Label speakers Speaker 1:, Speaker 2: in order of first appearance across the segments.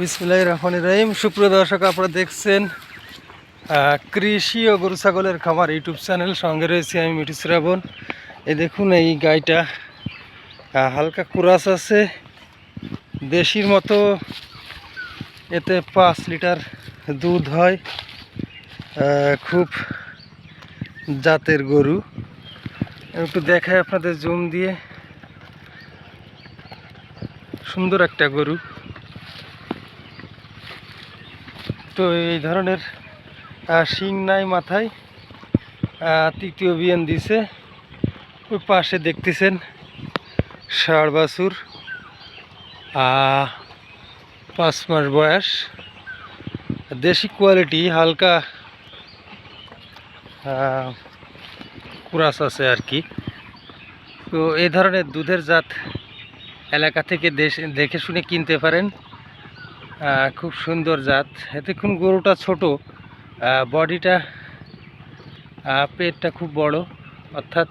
Speaker 1: বিসমুল্লাহ রহমান রহিম। সুপ্রিয় দর্শক, আপনারা দেখছেন কৃষি ও গরু ছাগলের খামার ইউটিউব চ্যানেল। সঙ্গে রয়েছি আমি মিঠু শ্রাবণ। এ দেখুন, এই গাইটা হালকা কুরাস আছে। দেশির মতো, এতে পাঁচ লিটার দুধ হয়। খুব জাতের গরু। একটু দেখায় আপনাদের জুম দিয়ে। সুন্দর একটা গরু। তো এই ধরনের শিং নাই মাথায় তৃতীয় বিয়ান দিছে। ওই পাশে দেখতেছেন ষাড় পাঁচ মাস বয়স। দেশি কোয়ালিটি, হালকা কুরাস আছে আর কি। তো এই ধরনের দুধের জাত এলাকা থেকে দেশ দেখে শুনে কিনতে পারেন। খুব সুন্দর জাত। এতক্ষণ গরুটা ছোট বডিটা পেটটা খুব বড়। অর্থাৎ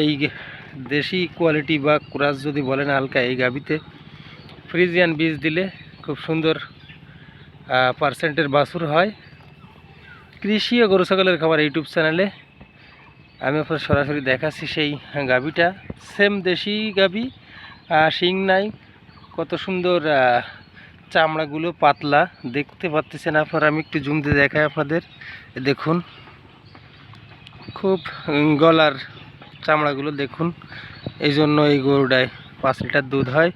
Speaker 1: এই দেশি কোয়ালিটি বা ক্রাস যদি বলেন হালকা এই গাবিতে ফ্রিজিয়ান বীজ দিলে খুব সুন্দর পার্সেন্টের বাছুর হয়। কৃষি ও গরু ছাগলের খাবার ইউটিউব চ্যানেলে আমি আপনার সরাসরি দেখাচ্ছি সেই গাবিটা সেম দেশি গাবি শিং নাই। কত সুন্দর চামড়াগুলো পাতলা। দেখতে পাচ্ছেন আপনারা, আমি একটু জুম দিয়ে দেখাই আপনাদের। দেখুন, খুব গলার চামড়াগুলো দেখুন। এই জন্য এই গরুটায় পাঁচ লিটার দুধ হয়।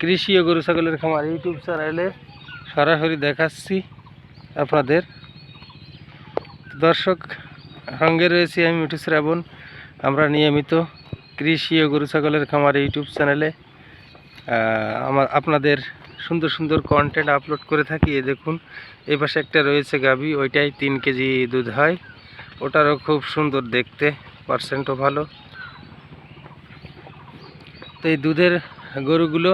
Speaker 1: কৃষি ও গরু ছাগলের খামার ইউটিউব চ্যানেলে সরাসরি দেখাচ্ছি আপনাদের। দর্শক, সঙ্গে রয়েছি আমি মিঠু শ্রাবণ। আমরা নিয়মিত কৃষি ও গরু ছাগলের খামার ইউটিউব চ্যানেলে আমার আপনাদের সুন্দর সুন্দর কন্টেন্ট আপলোড করে থাকি, এই দেখুন। এই পাশে একটা রয়েছে গাভি, ওইটাই তিন কেজি দুধ হয়। ওটারও খুব সুন্দর দেখতে পার্সেন্টও ভালো। তো এই দুধের গরুগুলো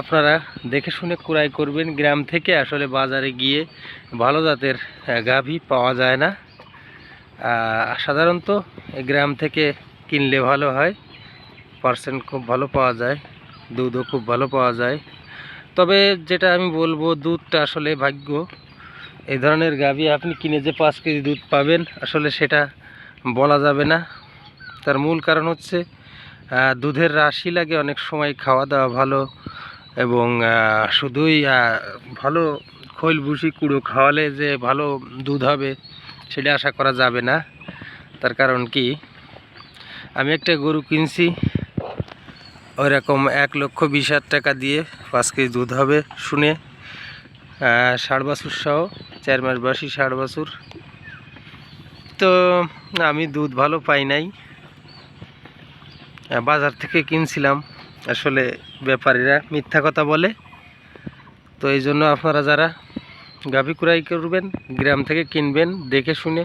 Speaker 1: আপনারা দেখে শুনে ক্রয় করবেন। গ্রাম থেকে আসলে বাজারে গিয়ে ভালো জাতের গাভী পাওয়া যায় না। সাধারণত গ্রাম থেকে কিনলে ভালো হয়। পার্সেন্ট খুব ভালো পাওয়া যায়, দুধও খুব ভালো পাওয়া যায়। তবে যেটা আমি বলব, দুধটা আসলে ভাগ্য। এই ধরনের গাভী আপনি কিনে যে পাঁচ কেজি দুধ পাবেন, আসলে সেটা বলা যাবে না। তার মূল কারণ হচ্ছে দুধের রাশি লাগে অনেক সময় খাওয়া দাওয়া ভালো এবং শুধুই ভালো খৈল ভুসি কুড়ো খাওয়ালে যে ভালো দুধ হবে, সেটা আশা করা যাবে না। তার কারণ কি? আমি একটা গরু কিনছি ওই রকম এক লক্ষ বিশ টাকা দিয়ে পাঁচ কেজি দুধ হবে শুনে ষাট বাছুর সহ, চার মাস বয়সী ষাট বাছুর। তো আমি দুধ ভালো পাই নাই। বাজার থেকে কিনছিলাম। আসলে ব্যাপারীরা মিথ্যা কথা বলে। তো এই জন্য আপনারা যারা গাভী ক্রয় করবেন, গ্রাম থেকে কিনবেন, দেখে শুনে,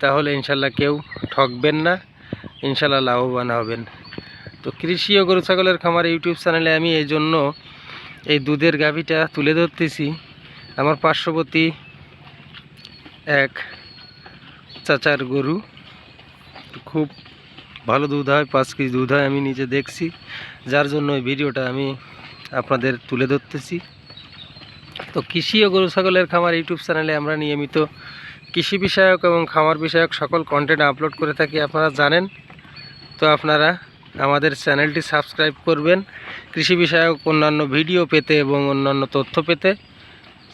Speaker 1: তাহলে ইনশাল্লাহ কেউ ঠকবেন না। ইনশাল্লাহ লাভবান হবেন। তো কৃষি ও গরু ছাগলের খামার ইউটিউব চ্যানেলে আমি এই জন্য এই দুধের গাভীটা তুলে ধরতেছি। আমার পার্শ্ববর্তী এক চাচার গরু। খুব ভালো দুধ হয়, পাঁচ কেজি দুধ হয় আমি নিজে দেখছি। যার জন্য এই ভিডিওটা আমি আপনাদের তুলে ধরতেছি। তো কৃষি ও গরু ছাগলের খামার ইউটিউব চ্যানেলে আমরা নিয়মিত কৃষি বিষয়ক এবং খামার বিষয়ক সকল কন্টেন্ট আপলোড করে থাকি, আপনারা জানেন। তো আপনারা আমাদের চ্যানেলটি সাবস্ক্রাইব করবেন। কৃষি বিষয়ক অন্যান্য ভিডিও পেতে এবং অন্যান্য তথ্য পেতে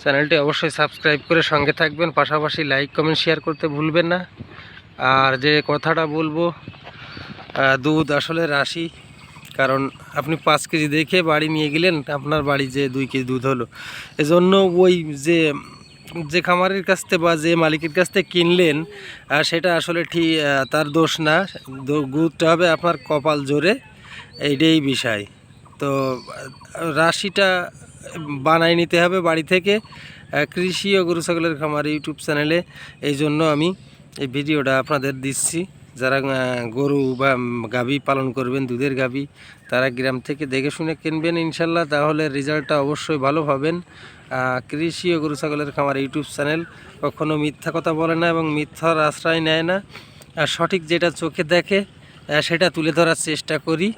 Speaker 1: চ্যানেলটি অবশ্যই সাবস্ক্রাইব করে সঙ্গে থাকবেন। পাশাপাশি লাইক, কমেন্ট, শেয়ার করতে ভুলবেন না। আর যে কথাটা বলব দুধ আসলে রাশি। কারণ আপনি পাঁচ কেজি দেখে বাড়ি নিয়ে গেলেন, আপনার বাড়ি যে দুই কেজি দুধ হলো। এজন্য ওই যে যে খামারের কাছ থেকে বা যে মালিকের কাছ থেকে কিনলেন সেটা আসলে ঠিক তার দোষ না। দুধটা হবে আপনার কপাল জোরে, এইটাই বিষয়। তো রাশিটা বানাই নিতে হবে বাড়ি থেকে কৃষি ও গরু, ছাগলের খামার ইউটিউব চ্যানেলে। এই জন্য আমি এই ভিডিওটা আপনাদের দিচ্ছি। যারা গরু বা গাভী পালন করবেন, দুধের গাভী তারা গ্রাম থেকে দেখে শুনে কিনবেন ইনশাল্লাহ, তাহলে রেজাল্টটা অবশ্যই ভালো পাবেন। কৃষি ও গরু ছাগলের খামার ইউটিউব চ্যানেল কখনো মিথ্যা কথা বলে না এবং মিথ্যার আশ্রয় নেয় না। আর সঠিক যেটা চোখে দেখে সেটা তুলে ধরার চেষ্টা করি।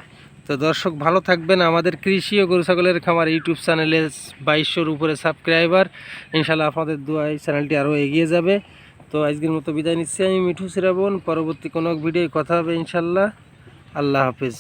Speaker 1: তো দর্শক, ভালো থাকবেন। আমাদের কৃষি ও গরু ছাগলের খামার ইউটিউব চ্যানেলে বাইশশোর উপরে সাবস্ক্রাইবার। ইনশাল্লাহ আপনাদের দোয়া এই চ্যানেলটি আরও এগিয়ে যাবে। তো আজকের মতো বিদায় নিচ্ছি আমি মিঠু শ্রাবণ। পরবর্তী কোনো ভিডিও কথা হবে ইনশাল্লাহ। আল্লাহ হাফিজ।